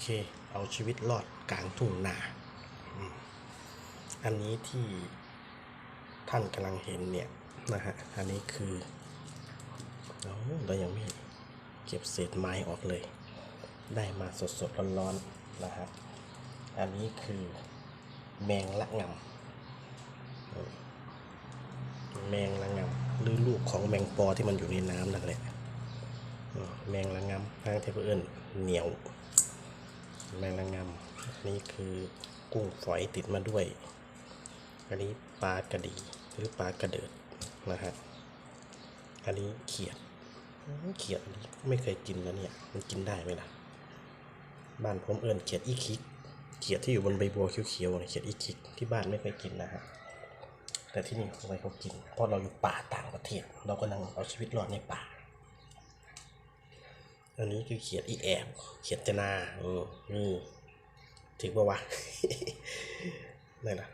เค เอาชีวิตรอดกลางทุ่งนาอันนี้ที่ท่านกำลังเห็นเนี่ยนะฮะ อันนี้คือเราเรายังไม่เก็บเศษไม้ออกเลย ได้มาสดสดร้อนๆนะฮะ อันนี้คือแมงละงำอืมแมงละงำหรือลูกของแมงปอที่มันอยู่ในน้ำนั่นแหละแมงละงำทางเที่เพื่อนเหนียว แมงละงำอันนี้คือกุ้งฝอยติดมาด้วย อันนี้ปลากระดีหรือปลากระเดิดนะฮะอันนี้เขียดเขียดอันนี้ไม่เคยกินนะเนี่ย มันกินได้ไหมล่ะ บ้านผมเอิญเขียดอีคิก เขียดที่อยู่บนใบบัวเขียวๆเนี่ยเขียดอีคิกที่บ้านไม่เคยกินนะฮะ แต่ที่นี่ทำไมเขากิน เพราะเราอยู่ป่าต่างประเทศ เรากำลังเอาชีวิตรอดในป่า อันนี้คือเขียดอีแอบเขียดจนาเออนี่ถึงปะวะนั่นนะ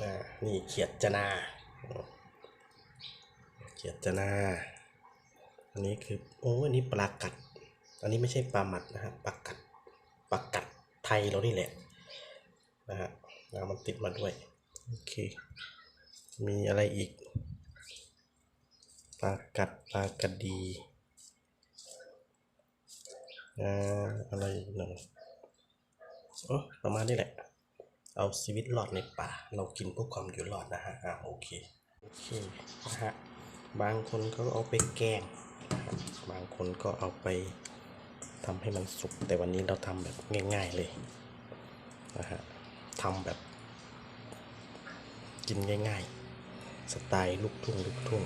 อ่านี่เขียดจนาเขียดจนาอันนี้คือโอ้อันนี้ปลากัด อันนี้ไม่ใช่ปลาหมัดนะฮะปลากัดปลากัดไทยเรานี่แหละนะฮะแล้วมันติดมาด้วยโอเคมีอะไรอีกปลากัดปลากระดี อ่าอะไรหนึ่งโอ้ประมาณนี้แหละ เอาชีวิตรอดในป่า เรากินเพื่อความอยู่รอดนะฮะอ่าโอเคโอเคนะฮะบางคนก็เอาไปแกงนะครับางคนก็เอาไปทำให้มันสุก แต่วันนี้เราทำแบบง่าย ๆเลยนะฮะทำแบบ กินง่าย ๆ สไตล์ลูกทุ่งลูกทุ่ง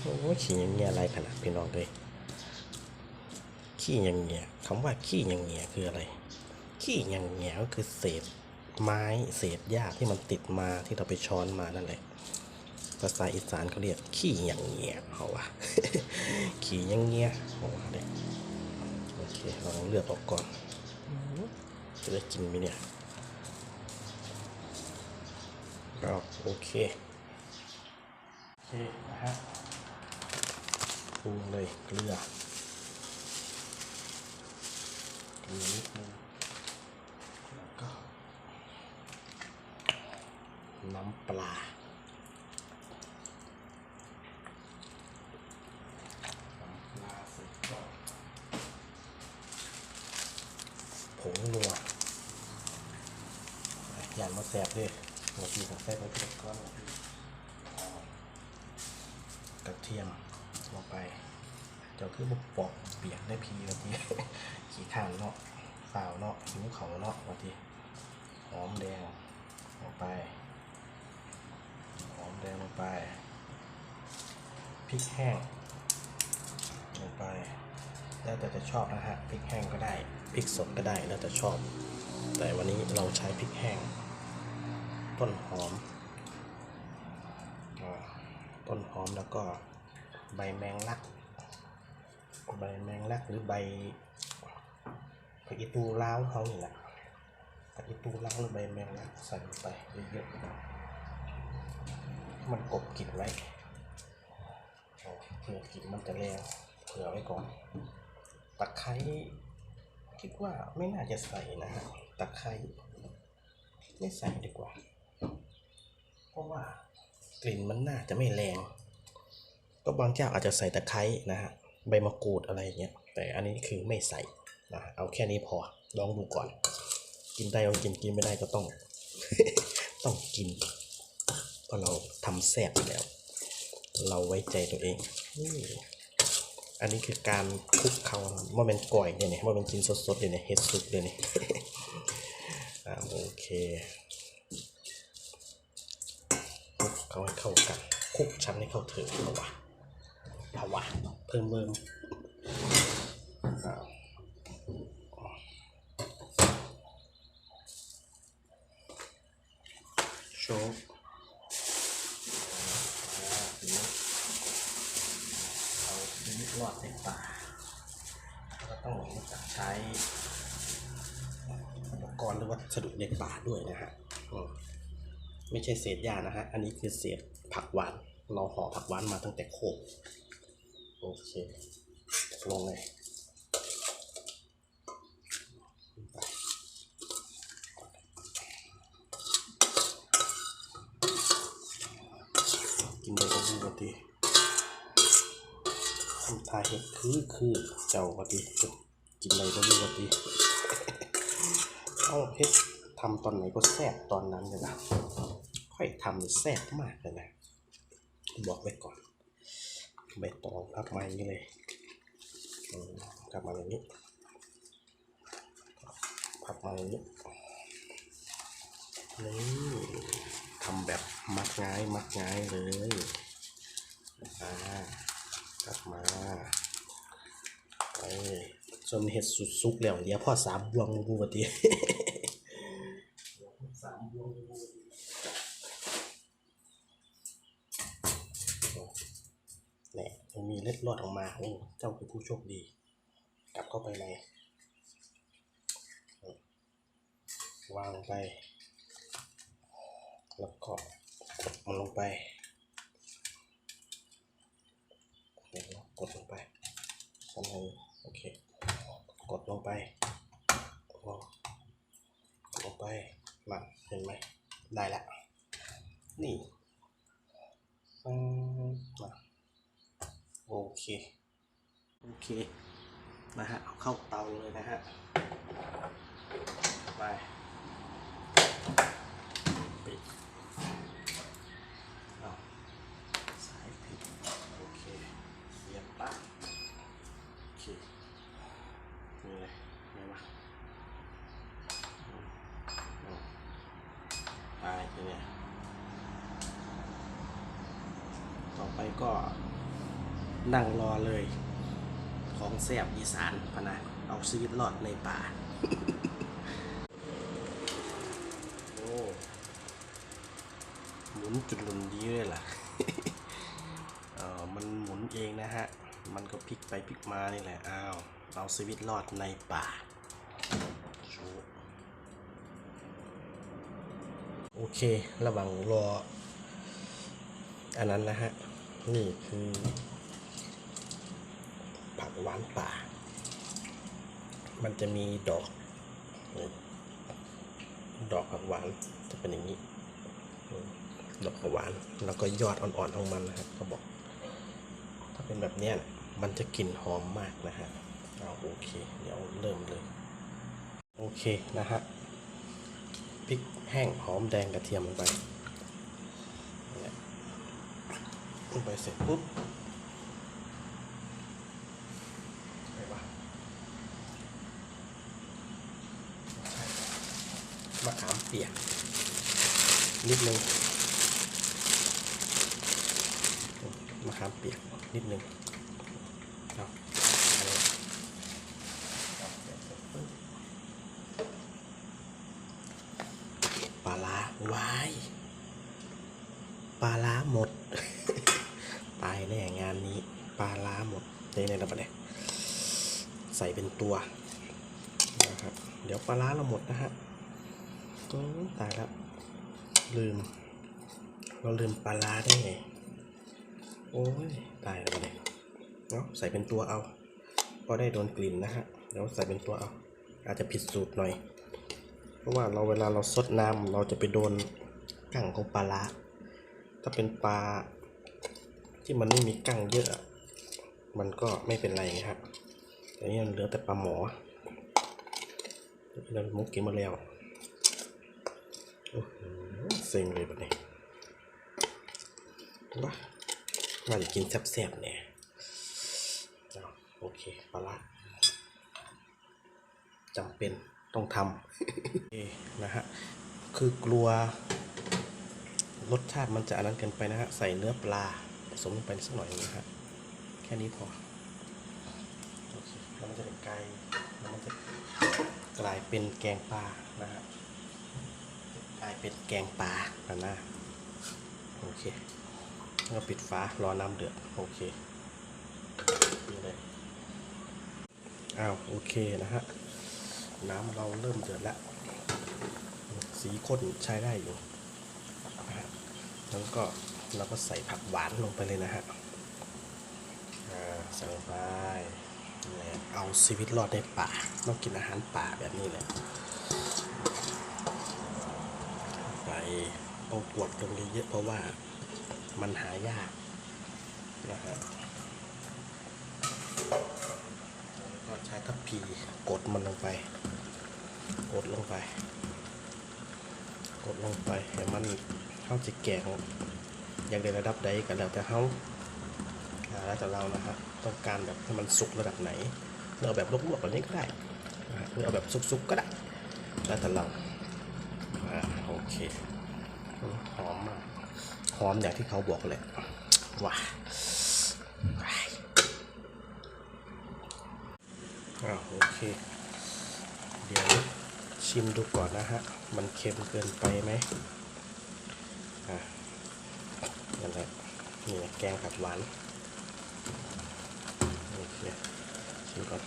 โอ้ยขี้ยังเงี้ยอะไรขนาดพี่น้องเลย ขี้ยังเงียคำว่าขี้ยังเงียคืออะไร ขี้ยังเงียก็คือเศษไม้เศษหญ้าที่มันติดมาที่เราไปช้อนมานั่นแหละภาษาอีสานเขาเรียกขี้ยังเงียเขาว่าขี้ยังเงียเขาว่าเลยโอเคเราลองเลือกออกก่อน จะได้กินไหมเนี่ยก็โอเคโอเคนะฮะปรุงเลยเกลือ เกลือนิดนึงแล้วก็ น้ำปลาน้ำปลาสร็จก็ผงนัวอย่ามาแสบด้วยหัวปีของแซ่บไว้ทีละก้อนกระเทียมลงไปเจ้าคือบุกปอก เปียกได้พีวันทีขี้ข้านเนาะเปล่าเนาะหิวเขาเนาะวันทีหอมแดงลงไปหอมแดงลงไปพริกแห้งลงไป แล้วแต่จะชอบนะฮะพริกแห้งก็ได้พริกสดก็ได้แล้วแต่ชอบ แต่วันนี้เราใช้พริกแห้ง ต้นหอมต้นหอมแล้วก็ใบแมงลัก ใบแมงลักหรือใบผักอีตูล้าวเขานี่แหละผักอีตูล้าวหรือใบแมงลักใส่ไปเยอะๆมันกบกลิ่นไว้เผื่อกลิ่นมันจะแรงเผื่อไว้ก่อนตะไคร้คิดว่าไม่น่าจะใส่นะฮะตะไคร้ไม่ใส่ดีกว่า เพราะว่ากลิ่นมันน่าจะไม่แรง ก็บางเจ้าอาจจะใส่ตะไคร้นะฮะ ใบมะกรูดอะไรเงี้ย แต่อันนี้คือไม่ใส่นะเอาแค่นี้พอ ลองดูก่อน กินได้ก็กิน กินไม่ได้ก็ต้อง ต้องกิน เพราะเราทำแซ่บแล้ว เราไว้ใจตัวเอง อันนี้คือการคลุกเขาว่าเป็นก่อยเนี่ยเนี่ยว่าเป็นกินสดๆเลยเนี่ยเฮ็ดสุกเลยเนี่ยอ่าโอเคคลุกเขาให้เข้ากันคลุกชั้นให้เข้าถึงเอาวะ เอาวะเพิ่มเพิ่มอ้าวโชว์อ่าทีนี้เอาชีวิตรอดในป่าก็ต้องรู้จักใช้อุปกรณ์หรือวัสดุในป่าด้วยนะฮะอืมไม่ใช่เศษหญ้านะฮะ อันนี้คือเศษผักหวาน เราห่อผักหวานมาตั้งแต่โคกโอเคลงเลยกินไปก็ปกติทำทาเห็ดคือคือเจ้าปกดีกินไปก็ปกอดีเอาเห็ดทำตอนไหนก็แซ่บตอนนั้นเลยนะค่อยทำแซ่บมากเลยนะบอกไว้ก่อน ใบตองพับมาอย่างนี้เลยพับมาอย่างนี้พับมาอย่างนี้นี่ทำแบบมัดง่ายมัดง่ายเลยอ่าพับมาไปส่วนเห็ดสุดซุกแล้วเดี๋ยวพ่อสามบวงบูปฏิ สามบวงบูปฏิเนี่ย ยังมีเล็ดลอดออกมาโอ้เจ้าคือผู้โชคดี กลับเข้าไปในวางไป แล้วก็มันลงไปเดี๋ยวกดลงไปชั้นโอเค กดลงไปกดลงไปมาเห็นไหม ได้ล้วนี่ อืมมา โอเค โอเค นะฮะ เอาเข้าเตาเลยนะฮะ ไปปิดเอาสายผิดโอเคเสียบปลั๊กโอเค นี่เลยไม่มาอืมอืมไปทีเนี้ยต่อไปก็ นั่งรอเลย ของแสบอีสานพนะเอาชีวิตรอดในป่า โอ้หมุนจุดหลุนดีเลยล่ะเออมันหมุนเองนะฮะ มันก็พลิกไปพลิกมานี่แหละ อ้าว เอาชีวิตรอดในป่าโอเค ระหว่างรอ อันนั้นนะฮะ นี่คือ หวานป่า มันจะมีดอก ดอกผักหวานจะเป็นอย่างนี้ ดอกหวาน แล้วก็ยอดอ่อนๆของมันนะครับเขาบอก ถ้าเป็นแบบเนี้ยมันจะกลิ่นหอมมากนะฮะเอาโอเค เดี๋ยวเริ่มเลย โอเคนะฮะพริกแห้งหอมแดงกระเทียมลงไปเนี่ยลงไปเสร็จปุ๊บอะไรวะมะขาม เปียกนิดนึงมะขามเปียกนิดนึงเอาปลาร้าวายปลาร้าหมด ตายแน่งานนี้ปลาร้าหมดในในระเบิดเนี่ยใส่เป็นตัวนะครับ เดี๋ยวปลาร้าเราหมดนะฮะ ตายแล้วลืม เราลืมปลาร้าได้ไง โอ้ย ตายแล้วเนี่ยเนาะใส่เป็นตัวเอาพอได้โดนกลิ่นนะฮะเดี๋ยวใส่เป็นตัวเอา อาจจะผิดสูตรหน่อย เพราะว่าเราเวลาเราซดน้ำเราจะไปโดนกั่งของปลาร้าถ้าเป็นปลาที่มันไม่มีกั่งเยอะ มันก็ไม่เป็นไรนะฮะแต่นี่มันเหลือแต่ปลาหมอเรามุกกินมาแล้ว เซ็งเลยแบบนี้ว้าว่าจะกินแซ่บๆเนี่ยโอเคปลาจำเป็นต้องทำนะฮะ คือกลัว รสชาติมันจะอันนั้นเกินไปนะฮะ ใส่เนื้อปลาผสมลงไปสักหน่อยนะฮะ แค่นี้พอ โอเคแล้วมันจะเป็นไก่แล้วมันจะกลายเป็นแกงปลานะฮะายเป็นแกงปลาแล้วนะโอเคแล้วปิดฝารอน้ำเดือดโอเคนี่เลยอ้าวโอเคนะฮะน้ำเราเริ่มเดือดแล้ว สีข้นใช้ได้อยู่นะฮะแล้วก็เราก็ใส่ผักหวานลงไปเลยนะฮะอ่าใส่ลงไปเอาชีวิตรอดในป่าต้องกินอาหารป่าแบบนี้แหละ ต้องกวดลงนี้เยอะเพราะว่ามันหายากนะฮะก็ใช้ทัพพีกดมันลงไป กดลงไป กดลงไปให้มันเข้าจิแกงอย่างในระดับใดก็แล้วแต่เขาแล้วแต่เรานะฮะต้องการแบบให้มันสุกระดับไหนเราเอาแบบลวกๆแบบนี้ก็ได้นะฮะหรือเอาแบบสุกๆก็ได้ แล้วแต่เราโอเค หอมมากหอมอย่างที่เขาบอกเลยว้าว้ายอ่าโอเค เดี๋ยวชิมดูก่อนนะฮะ มันเค็มเกินไปไหมอะนั่นแหละนี่แหละแกงผักหวานโอเคชิมก่อน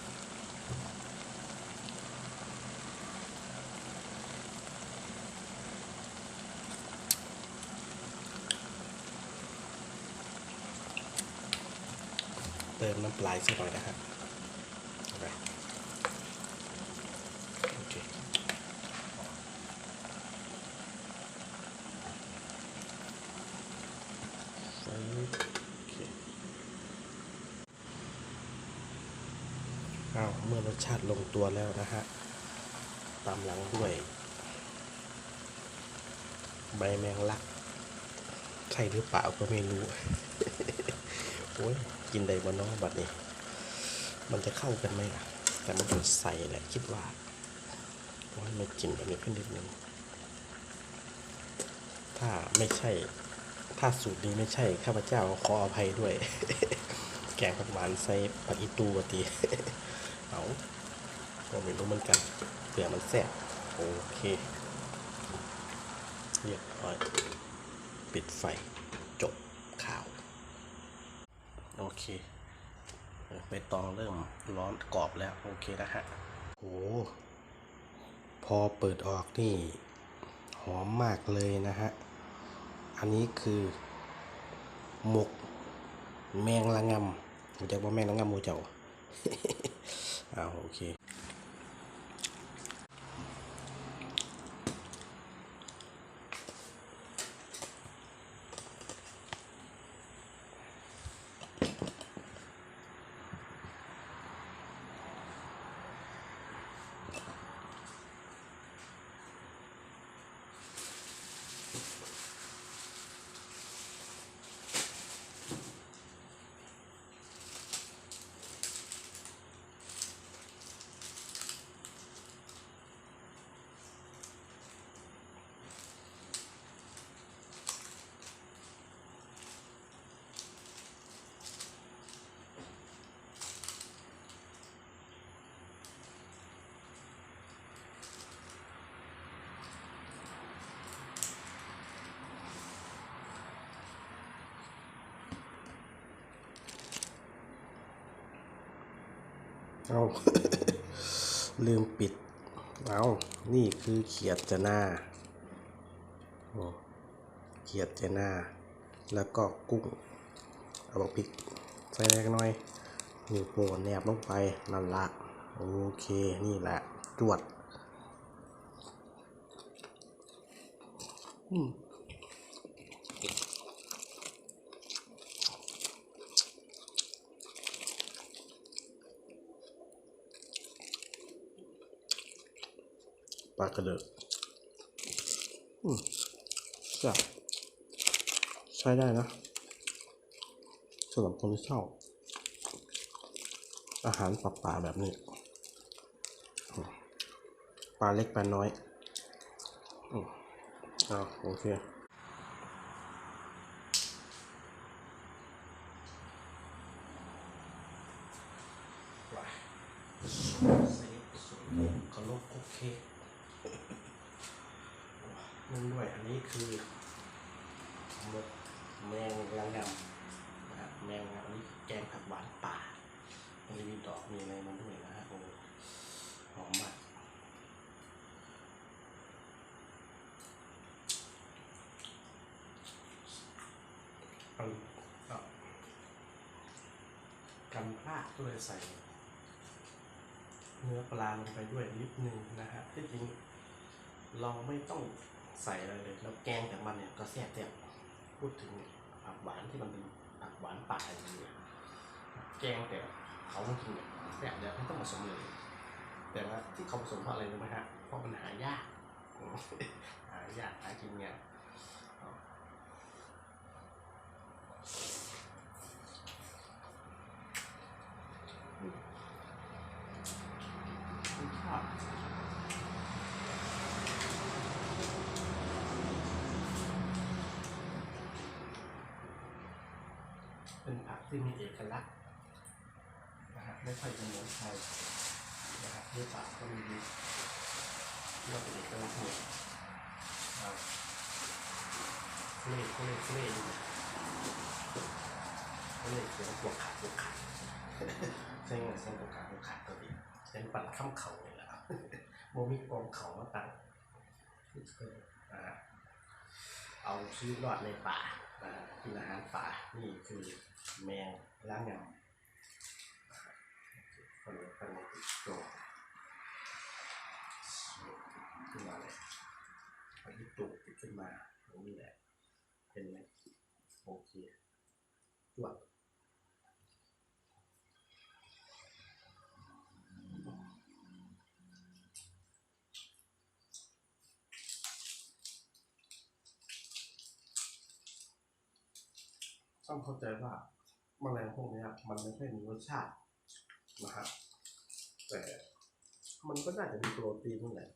เติม น้ำปลายสักหน่อยนะฮะโอเคไฟโอเคอ้าเมื่อรสชาติลงตัวแล้วนะฮะตามหลังด้วย ใบแมงลัก ใช่หรือเปล่าก็ไม่รู้ โอ้ย กินได้บนน้องบัดนี้ มันจะเข้ากันไหมล่ะ แต่มันต้องใส่แหละคิดว่าเพราะมันกินแบบนี้ขึ้นนิดนึงถ้าไม่ใช่ ถ้าสูตรนี้ไม่ใช่ ข้าพเจ้าขออภัยด้วย แกงผักหวานใส่ผัดอีตูปะตีเอาก็ไม่รู้เหมือนกันเผื่อมันแซ่บโอเค เรียบร้อย ปิดไฟ จบข่าว โอเคใบตองเริ่มร้อนกรอบแล้วโอเคนะฮะโอ้พอเปิดออกนี่หอมมากเลยนะฮะ อันนี้คือหมกแมงละงำรู้จักว่าแมงละงำมูเจ้าอ้าวโอเค เอาลืมปิด เอานี่คือเขียดจะหน้าโอ้เขียดจะหน้า แล้วก็กุ้ง เอาบักพริกใส่เล็กน้อยนิ้วโป้งแนบลงไปนั่นละโอเค นี่แหละ จวด อืม ลากระเดิดอืมใช่บใช้ได้นะสำหรับคนที่ชอบอาหารปลาป่าแบบนี้อืมปลาเล็กปลาน้อยอืมอ่าโอเคขนมคุกเค้ก อันนี้คือมกแมงลังงำนะฮะแมงลังงอันนี้แกงผักหวานป่ามันจะมีดอกมีอะไรมันด้วยนะฮะโอ้หอมมากกันพลาดก็เลยใส่ เนื้อปลาลงไปด้วยนิดนึงนะฮะที่จริงเราไม่ต้อง ใส่อะไรเลย แล้วแกงแต่มันเนี่ยก็แซ่บแซ่บพูดถึงผักหวานที่มันเป็นผักหวานป่าอะไรอย่างเงี้ยแกงแต่เขาจริงๆเนี่ยแซ่บเดียวไม่ต้องผสมเลย แต่ว่าที่เขาผสมเพราะอะไรรู้ไหมฮะเพราะมันหายากหายากหากินเนี่ยากคุณชอบ เป็นผักที่มีเอกลักษณ์นะฮะไม่ค่อยจะเหมือนใครนะฮะด้วยปากก็มีดีเรียกว่าเป็นเอกลักษณ์เนี่ยครับเล่เล่เล่ดูเล่เสียงปวดขาปวดขาเสียงเสียงปวดขาปวดขาก็ดีเสียงปั่นข้ามเข่าเลยแหละครับโมมีกองเขามาตั้งนะฮะเอาชีวิตรอดในป่า กินอาหารป่านี่คือแมงล้างเงาคนคนนี้ตัวขึ้นมาเลยอันนี้ตุกขึ้นมาตรงนี้แหละเป็นไหมโอเคจวดต้องเข้า ใจว่าแมลงพวกนี้มันไม่ค่อยมีรสชาตินะฮะแต่มันก็น่าจะมีโปรตีนนั่นแหละ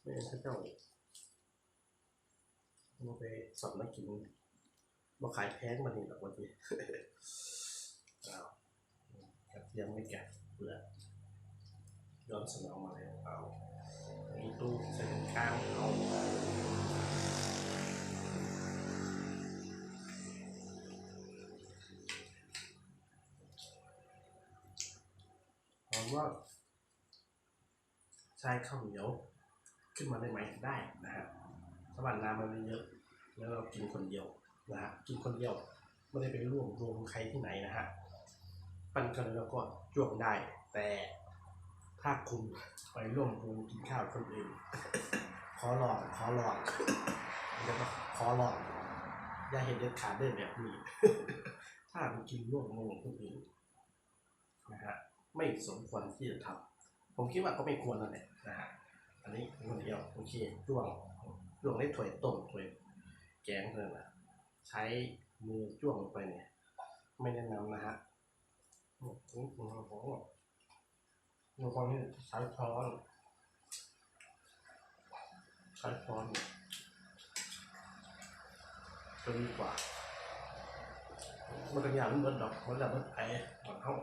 ไม่งั้นถ้าเจ้ามาไปสอนนักกินมาขายแพงมันนี่หรอกวันนี้เอากระเทียมไม่แกะเปลือกย้อนสนองมาแล้วเอาตู้ใส่ตรงกลางเอาเพราว่าใช้ข้าวเหนียวขึ้นมาได้ไหมได้นะฮะถ้าวันน้ำมันไม่เยอะ แล้วเรากินคนเดียวนะฮะกินคนเดียวไม่ได้ไปร่วมรวมใครที่ไหนนะฮะปั้นกันแล้วก็จ้วงได้ แต่ถ้าคุณไปร่วมรวงกินข้าวคนอื่น ขอหลองขอหลองแล้วก็ขอหลองอย่าเห็นเด็ดขาดเด้แบบนี้ ถ้าไปกินร่วมรวงกับคนอื่นนะฮะ ไม่สมควรที่จะทำผมคิดว่าก็ไม่ควรแล้วแหละนะฮะอันนี้คนเดียวโอเคจ้วงจ้วงได้ถ้วยต้มถ้วยแกงเท่านั้นใช้มือจ้วงลงไปเนี่ย ไม่แนะนำนะฮะโอ้โหโอ้โหบางคนนี่ใช้ช้อนใช้ช้อนเนี่ยจะดีกว่ามันก็อย่างมันเบิดอกมันแบบมันไอ้หมันเข้า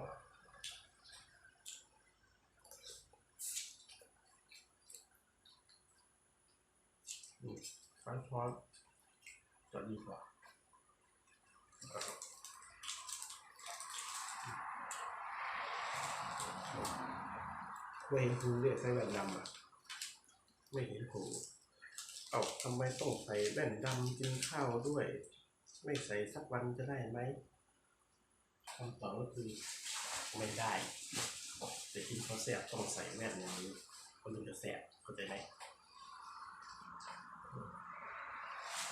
อืมใช้ช้อนจะดีกว่าไม่เห็นครูเรียกใส่แว่นดำอะ ไม่เห็นครูเอาทำไมต้องใส่แว่นดำกินข้าวด้วย ไม่ใส่สักวันจะได้ไหมคำตอบก็คือไม่ได้แต่กินข้าวแซ่บต้องใส่แว่นอย่างนี้คนถึงจะแซ่บเข้าใจไหม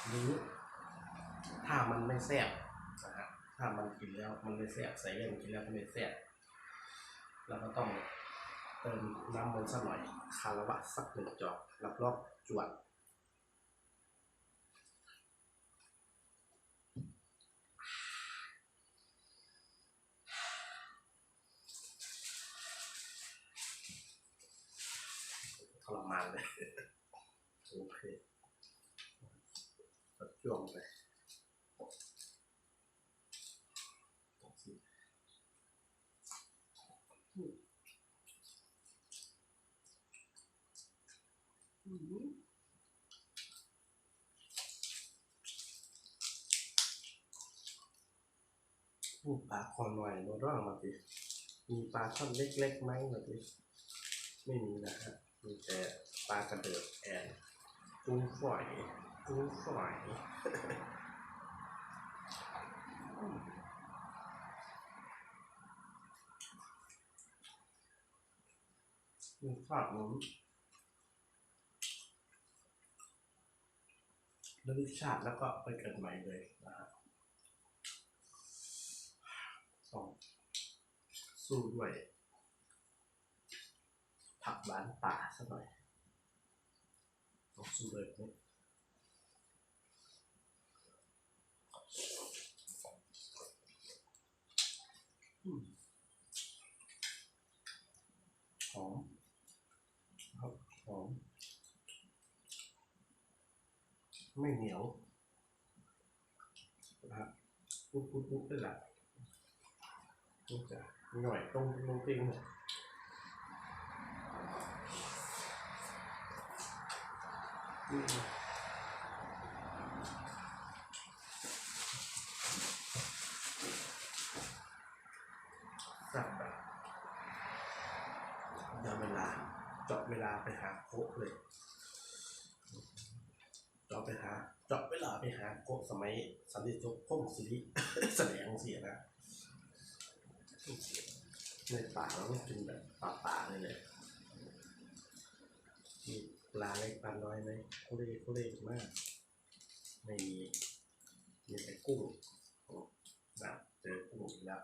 หรือถ้ามันไม่แซ่บนะฮะถ้ามันกินแล้วมันไม่แซ่บใส่แว่นกินแล้วมันไม่แซ่บเราก็ต้องเติมน้ำมันสักหน่อยคารวะสักหนึ่งจอกรับรอบจวดทรมานเลยโอเค ก็จ้วงไปอืมพูปลาคอหน่อยโนร่องมาสิมีปลาช่อนเล็กๆไหมมาสิไม่มีนะฮะ มีแต่ปลากระเดิดแอนกุ้งฝอย กุ้งฝอยมีทอดหมูระลึกชาติแล้วก็ไปเกิดใหม่เลยนะฮะต้องสู้ด้วยผักหวานป่าสักหน่อยต้องสู้เลยนี่อืมหอมครับหอม ไม่เหนียวนะฮะปุ๊บปุ๊บปุ๊บได้ละนี่จะหน่อยตรงตรงจริงเนี่ยอืมสับแบบเดี๋ยวเวลาเจาะเวลาไปหาโค้กเลย เจาะไปหาเจาะเวลาไปหาโกะ สมัยสันติสุขพงศิริแสดงเสียนะในป่าเราต้องกินแบบป่าป่าๆเลยเลยมีปลาเล็กปลาน้อยไหมเขาเล่เขาเล่มากไม่มีมีแต่กุ้งนะเจอกุ้งอีกแล้ว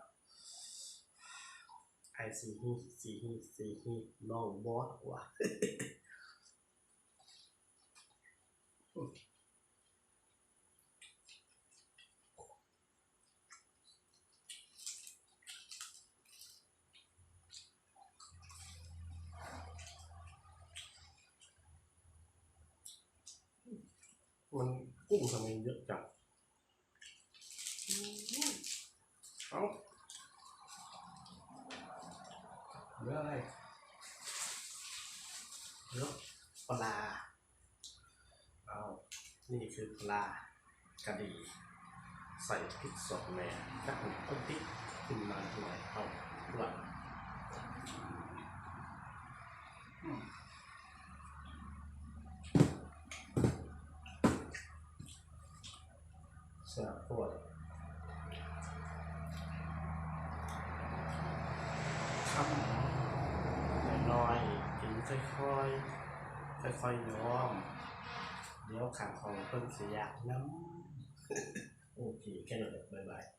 ไอซีฮีซีฮีซีฮีน้องบอสว่ะ มันกุ้งทำไม เยอะจังเอาเหลืออะไรเหลือปลาเอานี่คือปลากระดี ใส่พริกสดแม่ถ้าผมต้นพริกขึ้นมาหน่อยเอาด้วยอืม แซ่บปวดคำน้อยๆกินค่อยๆ ค่อยๆย้อม เดี๋ยว ขังของเพิ่นเสียน้ำโอเคแค่นั้นแหละบ๊ายบาย